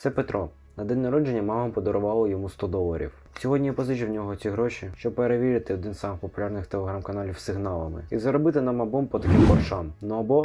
Це Петро. На день народження мама подарувала йому 100 доларів. Сьогодні я позичив в нього ці гроші, щоб перевірити один з самих популярних телеграм-каналів сигналами і заробити нам обом по таким боршам. Ну або.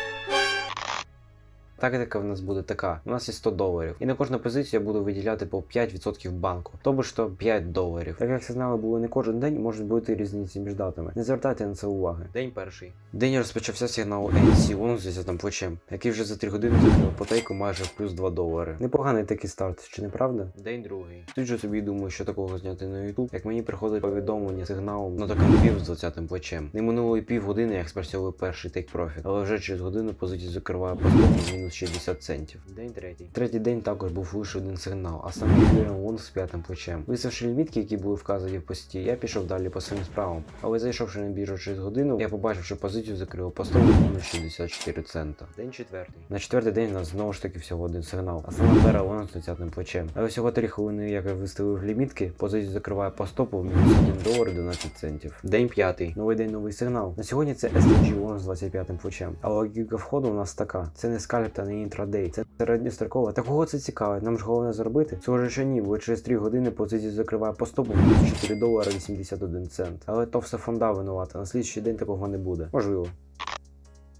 Тактика в нас буде така: у нас є 100 доларів, і на кожну позицію я буду виділяти по 5% банку, тобто то 5 доларів. Так як сигнали були не кожен день, можуть бути різниці між датами. Не звертайте на це уваги. День перший. День розпочався сигнал ANC One з 10 плечем, який вже за 3 години закрив потейку майже в плюс 2 долари. Непоганий такий старт, чи не правда? День другий. Тут же собі думаю, що такого зняти на YouTube, як мені приходить повідомлення сигналом на такому пів з 20 плечем. Не минуло і пів години, як спрацьовує перший тейк профіт, але вже через годину позицію закриває по стопу мінус 60 центів. День третій. Третій день також був лише один сигнал, а саме Ethereum One з п'ятим плечем. Виставши лімітки, які були вказані в пості, я пішов далі по своїм справам. Але зайшовши на біржу через годину, я побачив, що позицію закрило по стопу мінус 64 цента. День четвертий. На четвертий день у нас знову ж таки всього один сигнал, а саме Terra One з 30 плечем. Але всього 3 хвилини, як я виставив лімітки, позицію закриває по стопу в мінус 1 долар 11 центів. День п'ятий. Новий день, новий сигнал. На сьогодні це STG One з 25 плечем. А логіка входу у нас така: це не скальп та не інтрадей, це середньостроково. Та кого це цікавить? Нам ж головне заробити. Схоже, що ні, бо через 3 години позицію закриває по стопу в мінус 4 долара 81 цент. Але то все фонда винувата. На слідчий день такого не буде. Можливо.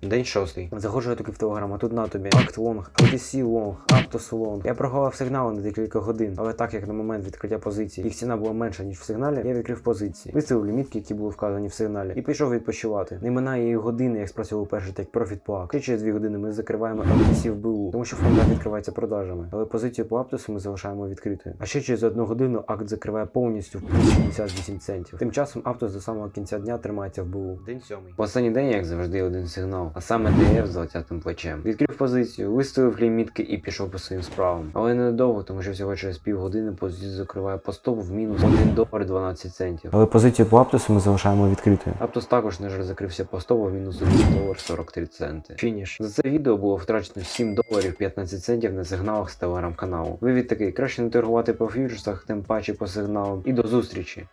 День шостий. Заходжу я таки в телеграм, а тут на тобі Акт Лонг, LTC Лонг, Aptos Лонг. Я прогавав сигнали на декілька годин, але так як на момент відкриття позиції їх ціна була менша, ніж в сигналі, я відкрив позиції, виставив лімітки, які були вказані в сигналі, і пішов відпочивати. Не минає і години, як спрацьовував перший тек профіт по акт. Ще через дві години ми закриваємо LTC в БУ, тому що фонда відкривається продажами. Але позицію по Аптосу ми залишаємо відкритою. А ще через одну годину акт закриває повністю в плюс 68 центів. Тим часом Аптос до самого кінця дня тримається в БУ. День сьомий. Останній день, як завжди, один сигнал, а саме ДФ з 20 плечем. Відкрив позицію, виставив лімітки і пішов по своїм справам. Але недовго, тому що всього через півгодини позицію закриває по стопу в мінус 1 долар 12 центів. Але позицію по Аптосу ми залишаємо відкритою. Аптос також на жаль закрився по стопу в мінус 1 долар 43 центи. Фініш. За це відео було втрачено 7 доларів 15 центів на сигналах з телеграм-каналу. Вивід такий, краще не торгувати по фьючерсах, тим паче по сигналам. І до зустрічі!